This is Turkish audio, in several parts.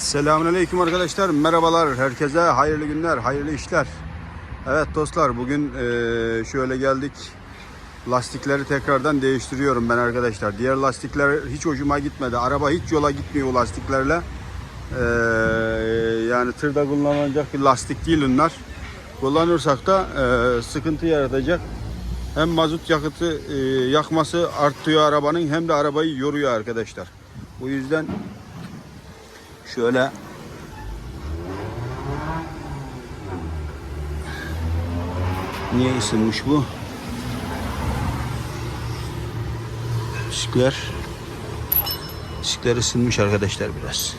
Selamünaleyküm arkadaşlar. Merhabalar. Herkese hayırlı günler, hayırlı işler. Evet dostlar bugün eee, şöyle geldik. Lastikleri tekrardan değiştiriyorum ben arkadaşlar. Diğer lastikler hiç hoşuma gitmedi. Araba hiç yola gitmiyor o lastiklerle. Eee, yani tırda kullanılacak bir lastik değil bunlar. Kullanırsak da eee, sıkıntı yaratacak. Hem mazot yakıtı yakması artıyor arabanın hem de arabayı yoruyor arkadaşlar. Bu yüzden Şöyle Niye ısınmış bu? Diskler Diskler ısınmış arkadaşlar biraz.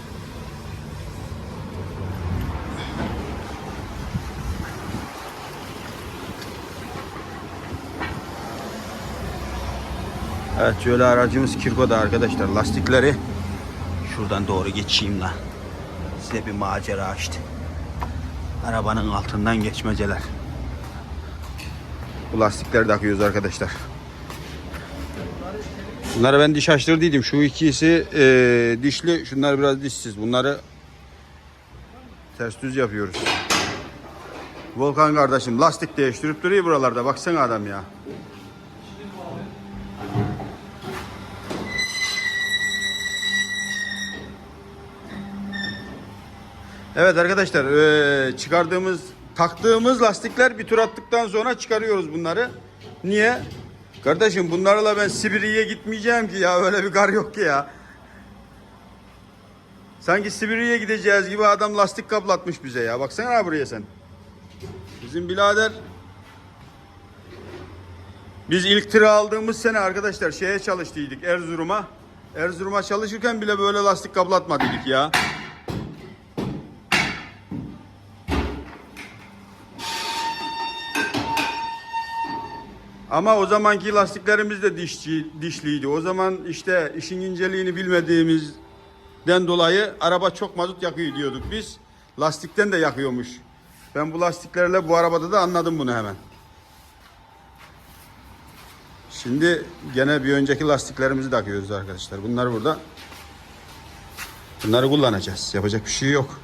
Evet şöyle aracımız Kirko'da arkadaşlar. Lastikleri Şuradan doğru geçeyim la. Size bir macera açtı. Arabanın altından geçmeceler. Bu lastikleri takıyoruz arkadaşlar. Bunları ben diş açtırdıydım. Şu ikisi eee, dişli, şunlar biraz dişsiz. Bunları ters düz yapıyoruz. Volkan kardeşim lastik değiştirip duruyor buralarda. Baksana adam ya. Evet arkadaşlar eee, çıkardığımız taktığımız lastikler bir tur attıktan sonra çıkarıyoruz bunları. Niye? Kardeşim bunlarla ben Sibirya'ya gitmeyeceğim ki ya öyle bir gar yok ki ya. Sanki Sibirya'ya gideceğiz gibi adam lastik kaplatmış bize ya. Baksana buraya sen. Bizim birader biz ilk tırı aldığımız sene arkadaşlar şeye çalıştıydık Erzurum'a. Erzurum'a çalışırken bile böyle lastik kaplatmadıydık ya. Ama o zamanki lastiklerimiz de dişçi, dişliydi. O zaman işte işin inceliğini bilmediğimizden dolayı araba çok mazot yakıyor diyorduk biz. Lastikten de yakıyormuş. Ben bu lastiklerle bu arabada da anladım bunu hemen. Şimdi gene bir önceki lastiklerimizi takıyoruz arkadaşlar. Bunlar burada. Bunları kullanacağız. Yapacak bir şey yok.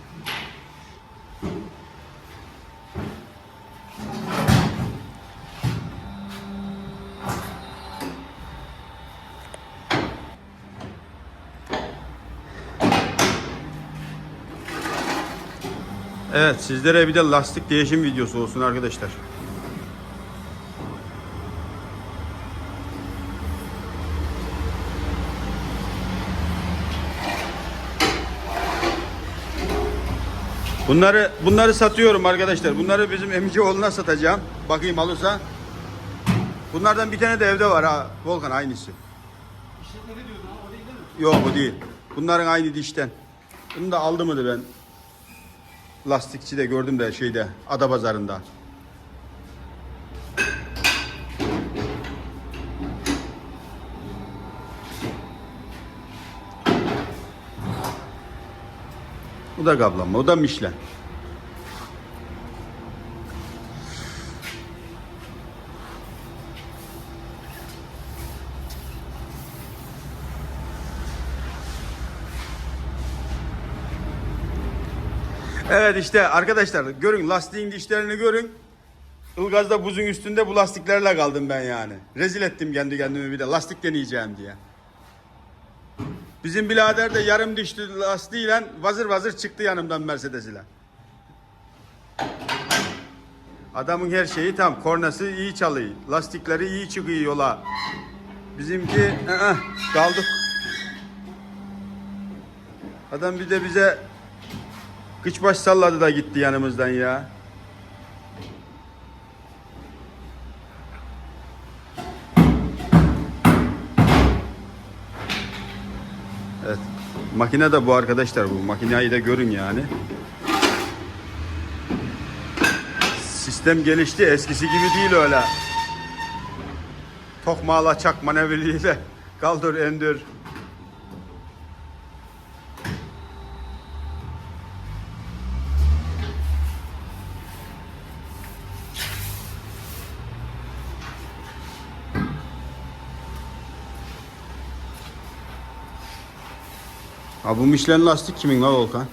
Evet sizlere bir de lastik değişim videosu olsun arkadaşlar. Bunları bunları satıyorum arkadaşlar. Bunları bizim emici oğluna satacağım. Bakayım alırsa. Bunlardan bir tane de evde var ha. Volkan aynısı. Yok o değil. Bunların aynı dişten. Bunu da aldı mıydı ben? Lastikçi de gördüm de şeyde Adapazarı'nda. Bu da kaplama, o da Michelin. Evet işte arkadaşlar görün lastiğin dişlerini görün. Ilgaz'da buzun üstünde bu lastiklerle kaldım ben yani. Rezil ettim kendi kendimi bir de lastik deneyeceğim diye. Bizim birader de yarım dişli lastiğiyle vazır vazır çıktı yanımdan Mercedes ile. Adamın her şeyi tam. Kornası iyi çalıyor. Lastikleri iyi çıkıyor yola. Bizimki ı-ı, kaldık. Adam bir de bize Kıç baş salladı da gitti yanımızdan ya. Evet. Makine de bu arkadaşlar bu. Makineyi de görün yani. Sistem gelişti. Eskisi gibi değil öyle. Tokmağla çak manevriliğiyle kaldır endir. Ha bu Michelin lastik kimin la Volkan?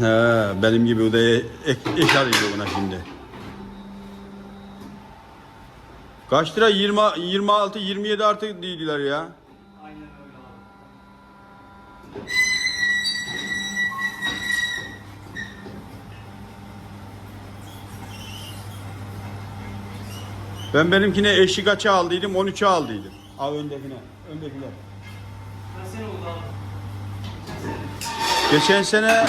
He, benim gibi o da e- ek, eş arıyor buna şimdi. Kaç lira? 20, 26, 27 artı değiller ya. Ben benimkine eşi kaça aldıydım? 13'e aldıydım. Al öndekine. Öndekiler. Sene oldu abi? Geçen sene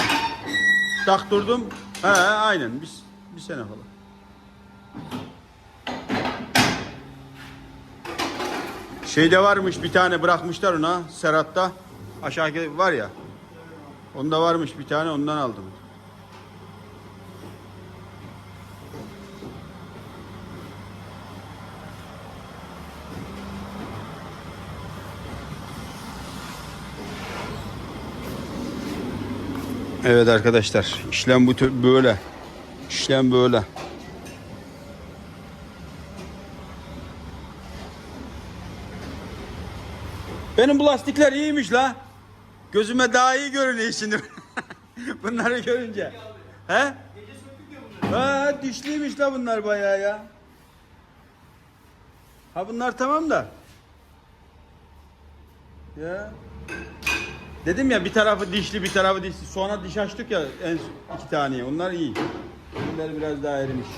taktırdım. He aynen biz bir sene falan. Şeyde varmış bir tane bırakmışlar ona Serhat'ta. Aşağıdaki var ya. Onda varmış bir tane ondan aldım. Evet arkadaşlar işlem bu böyle. İşlem böyle. Benim bu lastikler iyiymiş la. Gözüme daha iyi görünüyor şimdi. Bunları görünce. He? Ha dişliymiş la bunlar bayağı ya. Ha bunlar tamam da. Ya. Dedim ya bir tarafı dişli bir tarafı dişli. Sonra diş açtık ya en iki taneye. Onlar iyi. Bunlar biraz daha erimiş.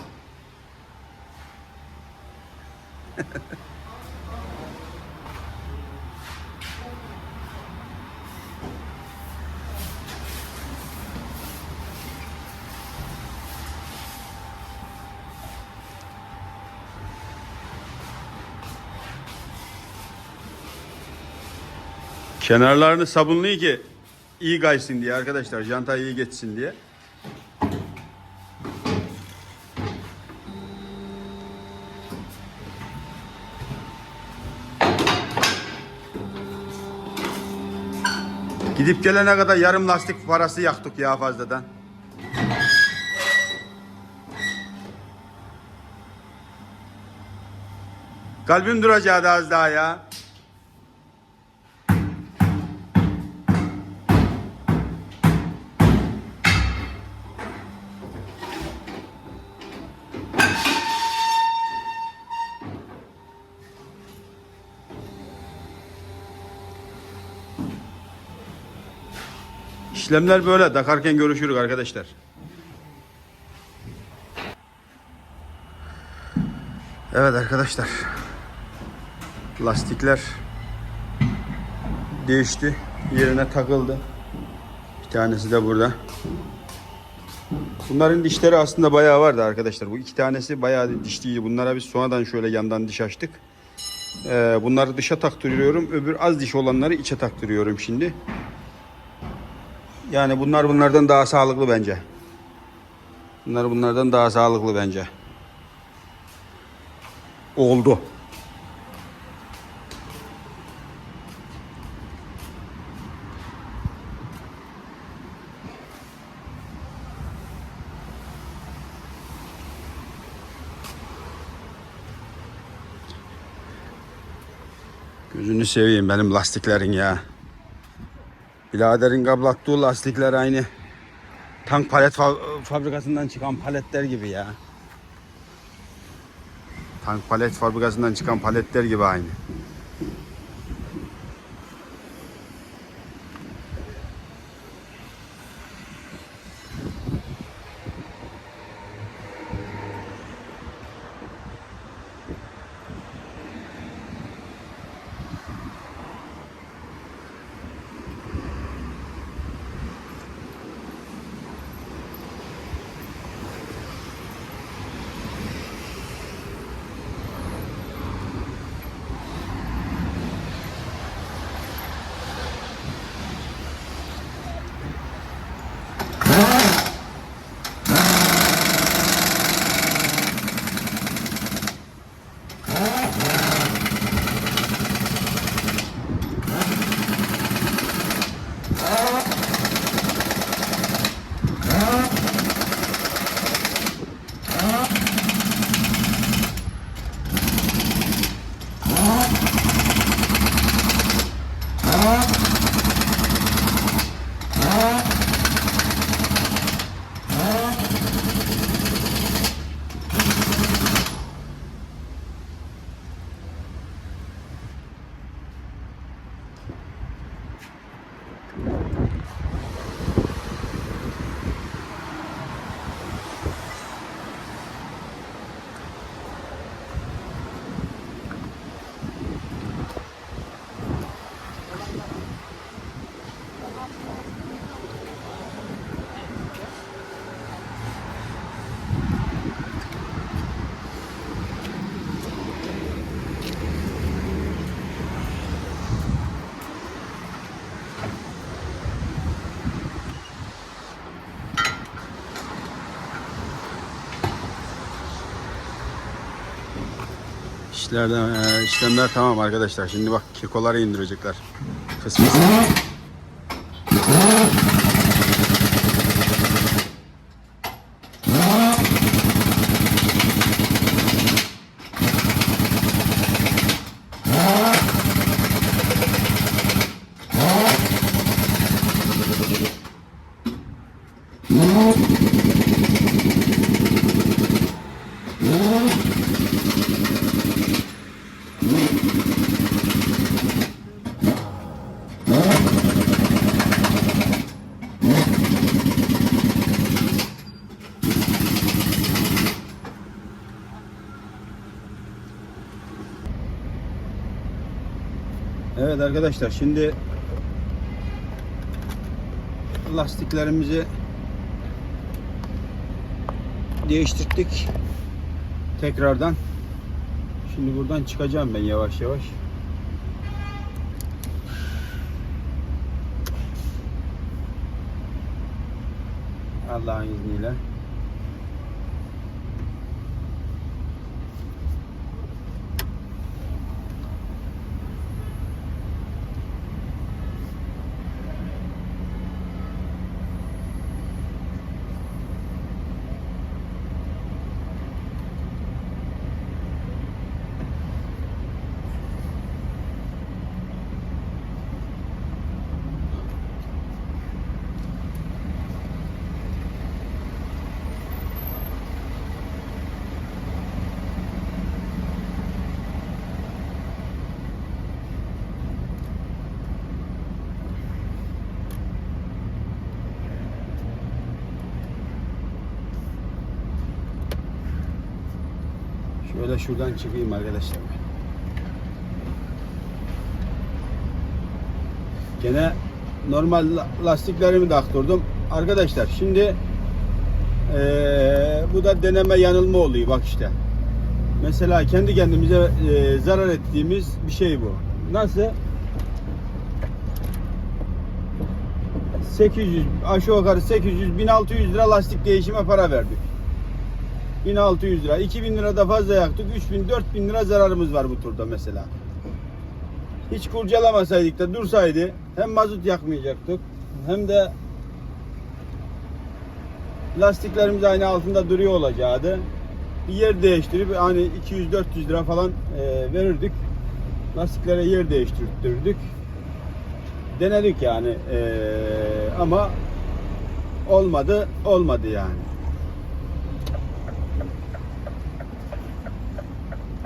Kenarlarını sabunluyor ki iyi kaysın diye arkadaşlar. Janta iyi geçsin diye. Gidip gelene kadar yarım lastik parası yaktık ya fazladan. Kalbim duracaktı az daha ya. İşlemler böyle. Takarken görüşürüz arkadaşlar. Evet arkadaşlar. Lastikler değişti. Yerine takıldı. Bir tanesi de burada. Bunların dişleri aslında bayağı vardı arkadaşlar. Bu iki tanesi bayağı dişliydi. Bunlara biz sonradan şöyle yandan diş açtık. Ee, bunları dışa taktırıyorum. Öbür az diş olanları içe taktırıyorum şimdi. Yani bunlar bunlardan daha sağlıklı bence. Bunlar bunlardan daha sağlıklı bence. Oldu. Gözünü seveyim benim lastiklerin ya. Biraderin kablattığı lastikler aynı. Tank palet fa- fabrikasından çıkan paletler gibi ya. Tank palet fabrikasından çıkan paletler gibi aynı. İşlerden, e, işlemler tamam arkadaşlar. Şimdi bak kekoları indirecekler. Kısmı. Evet arkadaşlar şimdi lastiklerimizi değiştirdik tekrardan. Şimdi buradan çıkacağım ben yavaş yavaş. Allah'ın izniyle. Şöyle şuradan çıkayım arkadaşlar. Gene normal la- lastiklerimi taktırdım. Arkadaşlar şimdi eee, bu da deneme yanılma oluyor bak işte. Mesela kendi kendimize eee, zarar ettiğimiz bir şey bu. Nasıl? 800 aşağı yukarı 800 1600 lira lastik değişime para verdik. 1600 lira. 2000 lira da fazla yaktık. 3000 4000 lira zararımız var bu turda mesela. Hiç kurcalamasaydık da dursaydı hem mazot yakmayacaktık hem de lastiklerimiz aynı altında duruyor olacaktı. Bir yer değiştirip hani 200-400 lira falan e, verirdik. Lastiklere yer değiştirdik. Denedik yani E, ama olmadı olmadı yani.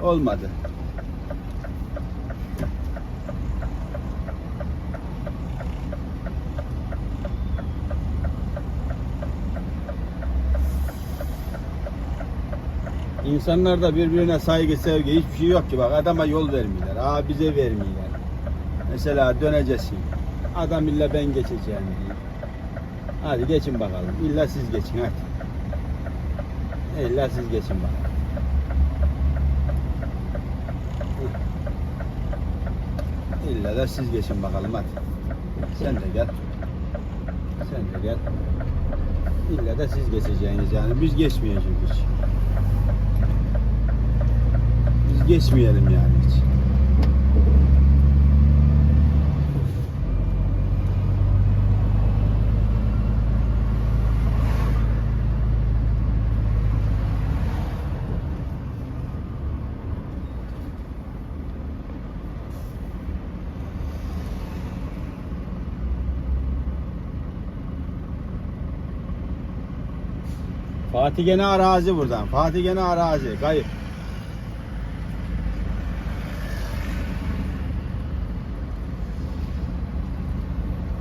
Olmadı. İnsanlarda birbirine saygı, sevgi hiçbir şey yok ki bak adama yol vermiyorlar. Aa bize vermiyorlar. Mesela döneceksin. Adam illa ben geçeceğim diyor. Hadi geçin bakalım. İlla siz geçin hadi. İlla siz geçin bakalım. İlla da siz geçin bakalım hadi. Sen de gel. Sen de gel. İlla da siz geçeceğiniz yani. Biz geçmeyeceğiz hiç. Biz geçmeyelim yani hiç. Fatih gene arazi buradan. Fatih gene arazi. Kayıp.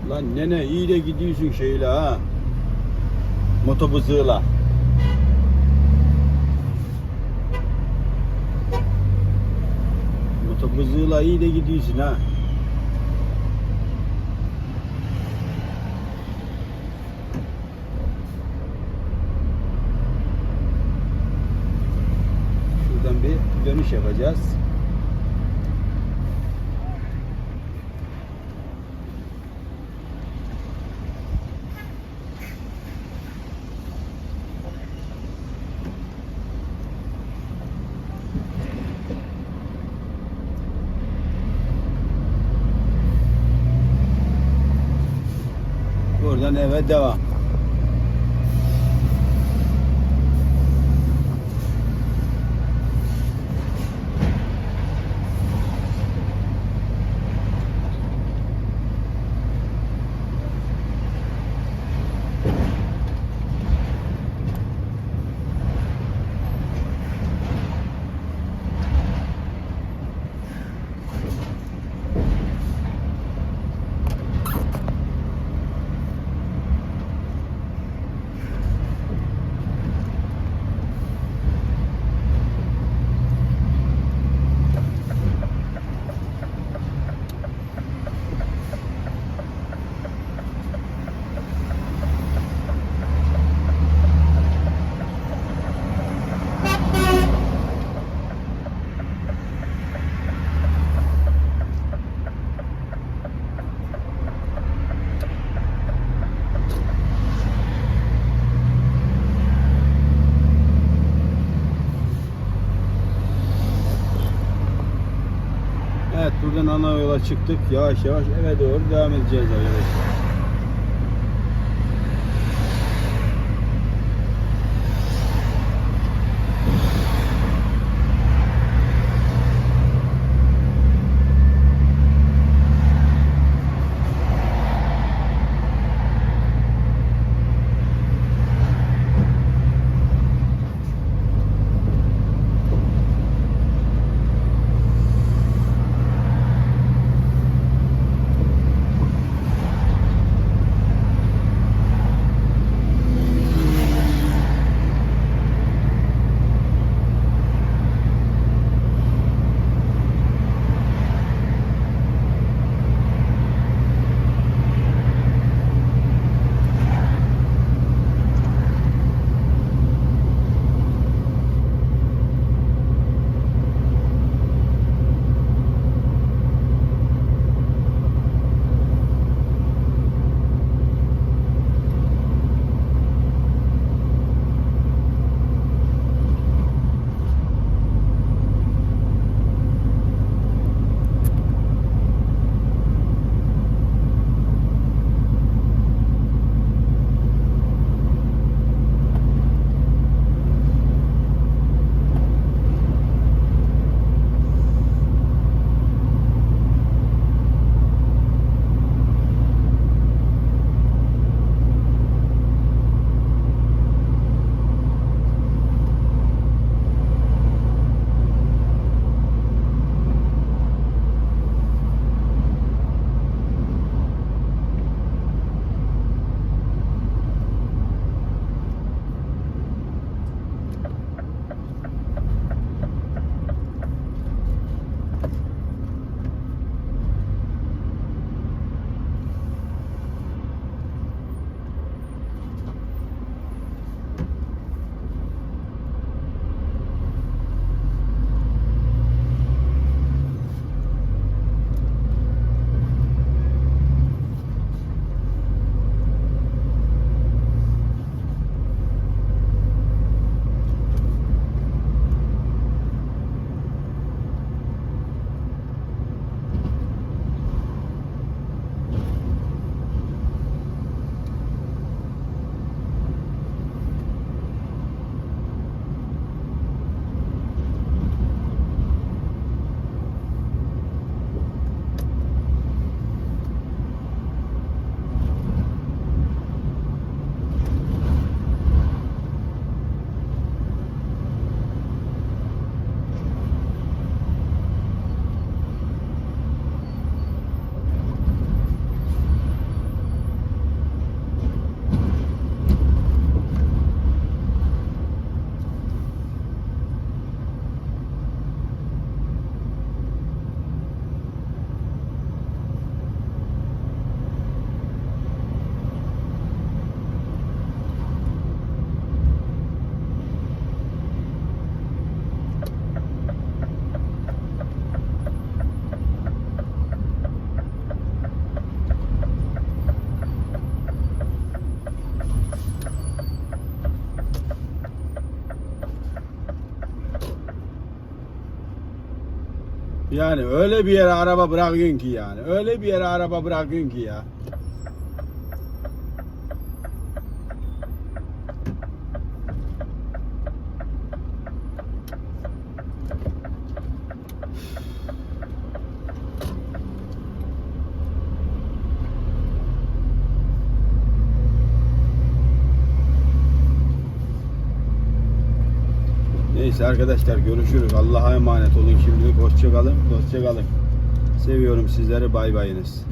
Lan nene iyi de gidiyorsun şeyle ha. Motobuzığıyla. Motobuzığıyla iyi de gidiyorsun ha. buradan bir dönüş yapacağız. Buradan eve devam. Çıktık. Yavaş yavaş eve doğru devam edeceğiz arkadaşlar. Yani öyle bir yere araba bırakıyorsun ki yani. Öyle bir yere araba bırakıyorsun ki ya. Neyse arkadaşlar görüşürüz. Allah'a emanet olun şimdilik. Hoşçakalın. Hoşçakalın. Seviyorum sizleri. Bay bayınız.